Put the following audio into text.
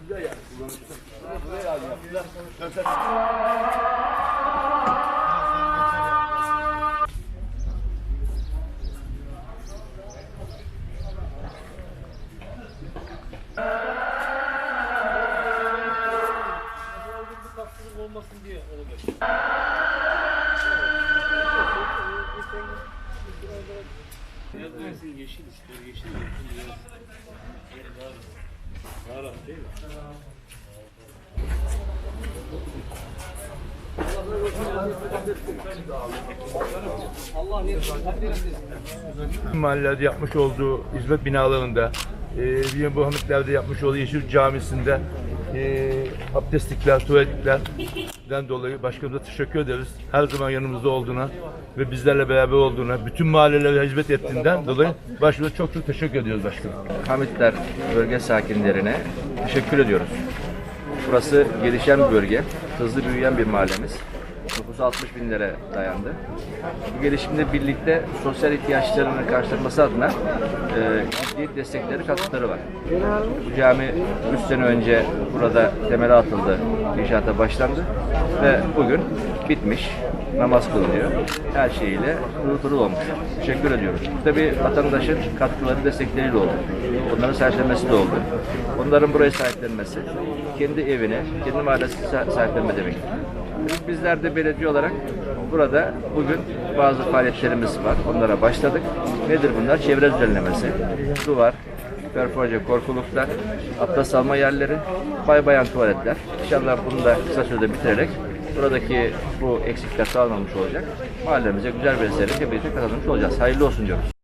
güzel yani. Buraya al yaptılar. Dörtte olmasın diye olacak. Biraz yeşil istiyor, yeşil yeşil mi? mahallelerde yapmış olduğu hizmet binalarında, e, Bilim Muhammedler'de yapmış olduğu Yeşil Camisi'nde e, abdestlikler, tuvaletliklerden dolayı başkanımıza teşekkür ederiz. Her zaman yanımızda olduğuna ve bizlerle beraber olduğuna, bütün mahallelere hizmet ettiğinden dolayı başkanımıza çok çok teşekkür ediyoruz başkanım. Hamitler bölge sakinlerine teşekkür ediyoruz. Burası gelişen bir bölge, hızlı büyüyen bir mahallemiz. Nüfusu 60 binlere dayandı. Bu gelişimle birlikte sosyal ihtiyaçlarını karşılaması adına e, destekleri, katkıları var. Bu cami 3 sene önce burada temeli atıldı, inşaata başlandı ve bugün bitmiş, namaz kılınıyor. Her şeyiyle pırıl pırıl olmuş. Teşekkür ediyoruz. Tabii vatandaşın katkıları, destekleriyle oldu. Onların sahiplenmesi de oldu. Onların burayı sahiplenmesi, kendi evini, kendi mahallesini sa- sahiplenme demek. Bizler de belediye olarak burada bugün bazı faaliyetlerimiz var. Onlara başladık. Nedir bunlar? Çevre düzenlemesi, duvar, perforje, korkuluklar, abdest alma yerleri, bay bayan tuvaletler. İnşallah bunu da kısa sürede bitirerek buradaki bu eksikler sağlanmış olacak. Mahallemize güzel bir eserlik birlikte kazanmış olacağız. Hayırlı olsun diyoruz.